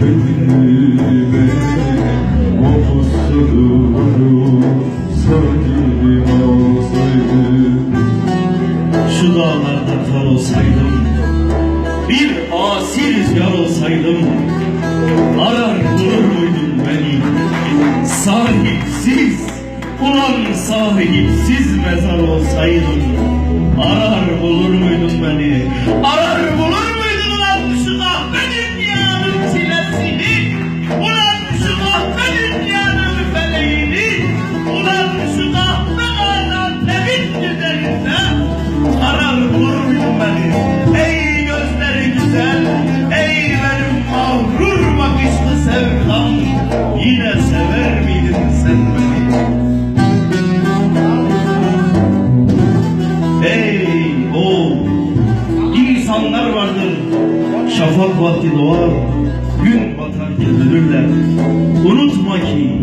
Bedenime mahpuslarım Sahilim olsaydım. Şu dağlarda kar olsaydım Bir asi rüzgar olsaydım Arar bulur muydun beni. Sahipsiz Ulan sahipsiz mezar olsaydım Arar bulur muydun beni? Arar Şafak vakti doğar Gün batarken ölürler Unutma ki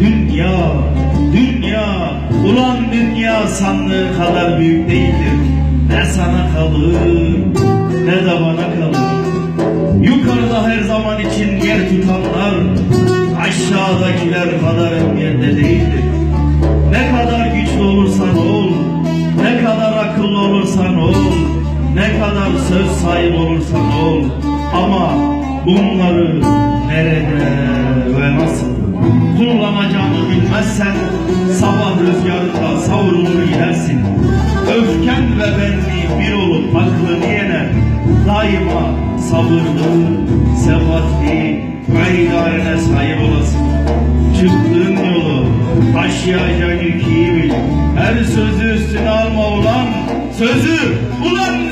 Dünya Dünya Ulan dünya sandığı kadar büyük değildir. Ne sana kalır Ne de bana kalır. Yukarıda her zaman için yer tutanlar Aşağıdakiler kadar emniyette değildir ne kadar söz sahibi olursan ol. Ama bunları nerede ve nasıl kullanacağını bilmezsen sabah rüzgarında savrulur gidersin. Öfken ve benliği bir olup aklını yener. Daima sabırlı, sebatli ve idarene sahip olasın. Çıktığın yolu aşıyacak yükü bil. Her sözü üstüne alma ulan. Sözü, ulan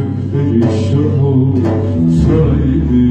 Şu